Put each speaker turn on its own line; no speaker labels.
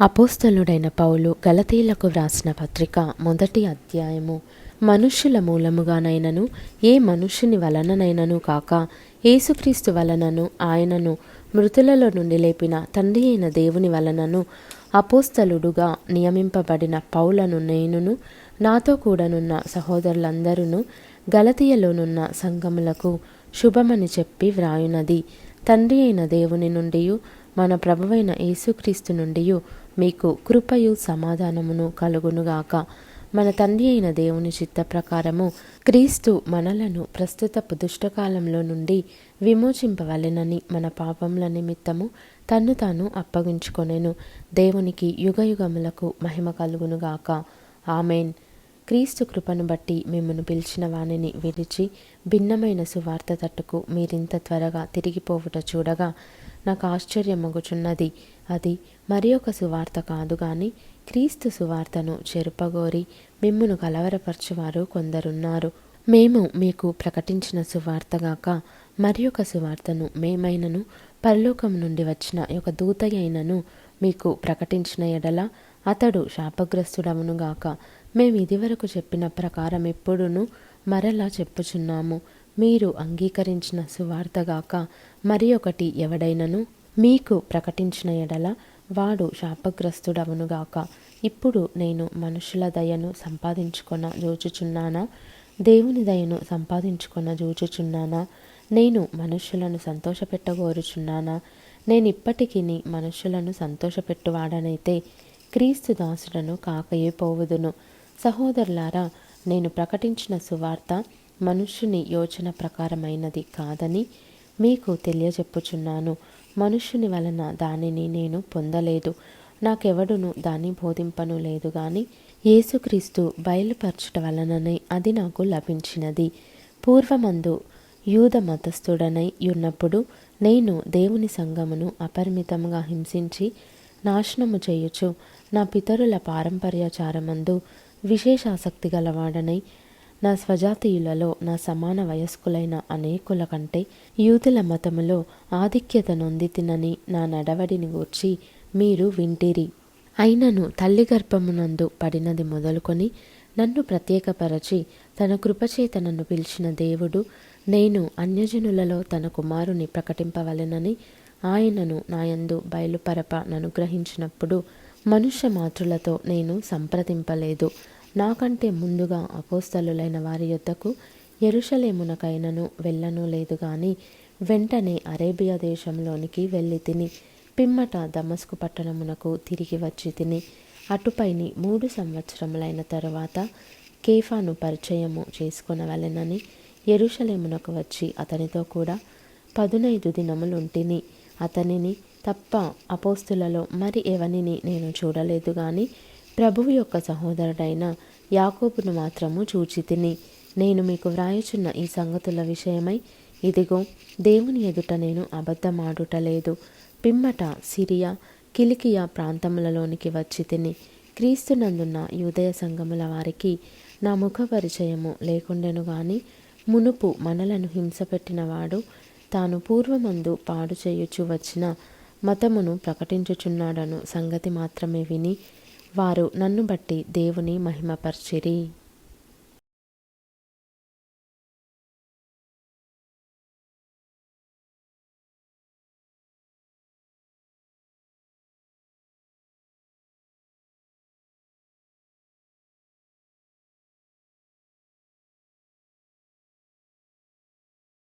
అపోస్తలుడైన పౌలు గలతీలకు వ్రాసిన పత్రిక మొదటి అధ్యాయము. మనుష్యుల మూలముగానైనను ఏ మనుష్యుని వలననైనను కాక ఏసుక్రీస్తు వలనను ఆయనను మృతులలో నుండి లేపిన తండ్రి అయిన దేవుని వలనను అపోస్తలుడుగా నియమింపబడిన పౌలను నేనును నాతో కూడనున్న సహోదరులందరూ గలతీయలోనున్న సంఘములకు శుభమని చెప్పి వ్రాయునది. తండ్రి అయిన దేవుని నుండి మన ప్రభువైన యేసుక్రీస్తు నుండి మీకు కృపయు సమాధానమును కలుగునుగాక. మన తండ్రి అయిన దేవుని చిత్త ప్రకారము క్రీస్తు మనలను ప్రస్తుతపు దుష్టకాలంలో నుండి విమోచింపవలెనని మన పాపముల నిమిత్తము తన్ను తాను అప్పగించుకొనెను. దేవునికి యుగయుగములకు మహిమ కలుగునుగాక. ఆమెన్. క్రీస్తు కృపను బట్టి మిమ్మను పిలిచిన వాణిని విడిచి భిన్నమైన సువార్త తట్టుకు మీరింత త్వరగా తిరిగిపోవుట చూడగా నాకు ఆశ్చర్యమగుచున్నది అది మరి ఒక సువార్త కాదు గాని క్రీస్తు సువార్తను చెరుపగోరి మిమ్మును కలవరపరచువారు కొందరున్నారు. మేము మీకు ప్రకటించిన సువార్తగాక మరి ఒక సువార్తను మేమైనను పరలోకం నుండి వచ్చిన ఒక దూతయైనను మీకు ప్రకటించిన ఎడల అతడు శాపగ్రస్తుడవునుగాక మేము ఇదివరకు చెప్పిన ప్రకారం ఎప్పుడును మరలా చెప్పుచున్నాము. మీరు అంగీకరించిన సువార్తగాక మరి ఒకటి ఎవడైనను? మీకు ప్రకటించిన ఎడల వాడు శాపగ్రస్తుడవునుగాక ఇప్పుడు నేను మనుషుల దయను సంపాదించుకొన జోచుచున్నానా? దేవుని దయను సంపాదించుకొన జోచుచున్నానా? నేను మనుషులను సంతోషపెట్టగోరుచున్నానా? నేను ఇప్పటికీ మనుషులను సంతోషపెట్టువాడనైతే క్రీస్తు దాసులను కాకయే పోవుదును. సహోదరులారా నేను ప్రకటించిన సువార్త మనుష్యుని యోచన ప్రకారమైనది కాదని మీకు తెలియజెప్పుచున్నాను. మనుష్యుని వలన దానిని నేను పొందలేదు. నాకెవడును దాన్ని బోధింపను లేదు గాని యేసుక్రీస్తు బయలుపరచుట వలననే అది నాకు లభించినది. పూర్వమందు యూద మతస్థుడనై ఉన్నప్పుడు నేను దేవుని సంఘమును అపరిమితంగా హింసించి నాశనము చేయుచు నా పితరుల పారంపర్యాచారమందు విశేష ఆసక్తి గలవాడనై నా స్వజాతీయులలో నా సమాన వయస్కులైన అనేకుల కంటే యూదుల మతములో ఆధిక్యత నొందితినని నా నడవడిని గూర్చి మీరు వింటిరి. అయినను తల్లి గర్భమునందు పడినది మొదలుకొని నన్ను ప్రత్యేకపరచి తన కృపచేత నన్ను పిలిచిన దేవుడు నేను అన్యజనులలో తన కుమారుని ప్రకటింపవలెనని ఆయనను నాయందు బయలుపరప ననుగ్రహించినప్పుడు మనుష్య మాతృలతో నేను సంప్రదింపలేదు. నాకంటే ముందుగా అపోస్తలులైన వారి యొద్దకు ఎరుషలేమునకైనను వెళ్ళను లేదు గాని వెంటనే అరేబియా దేశంలోనికి వెళ్ళి తిని పిమ్మట దమస్కు పట్టణమునకు తిరిగి వచ్చి తిని అటుపైని మూడు సంవత్సరములైన తరువాత కేఫాను పరిచయము చేసుకొనవలెనని ఎరుషలేమునకు వచ్చి అతనితో కూడా పదునైదు దినములుంటిని. అతనిని తప్ప అపోస్తులలో మరి ఎవనిని నేను చూడలేదు గాని ప్రభువు యొక్క సహోదరుడైన యాకోబును మాత్రము చూచి తిని నేను మీకు వ్రాయుచున్న ఈ సంగతుల విషయమై ఇదిగో దేవుని ఎదుట నేను అబద్ధమాడుట లేదు. పిమ్మట సిరియా కిలికియా ప్రాంతములలోనికి వచ్చి తిని క్రీస్తునందున్న యూదయ సంఘముల వారికి నా ముఖ పరిచయము లేకుండెను గాని మునుపు మనలను హింసపెట్టినవాడు తాను పూర్వమందు పాడు చేయుచు వచ్చిన మతమును ప్రకటించుచున్నాడను సంగతి మాత్రమే విని వారు నన్ను బట్టి దేవుని మహిమపర్చిరి.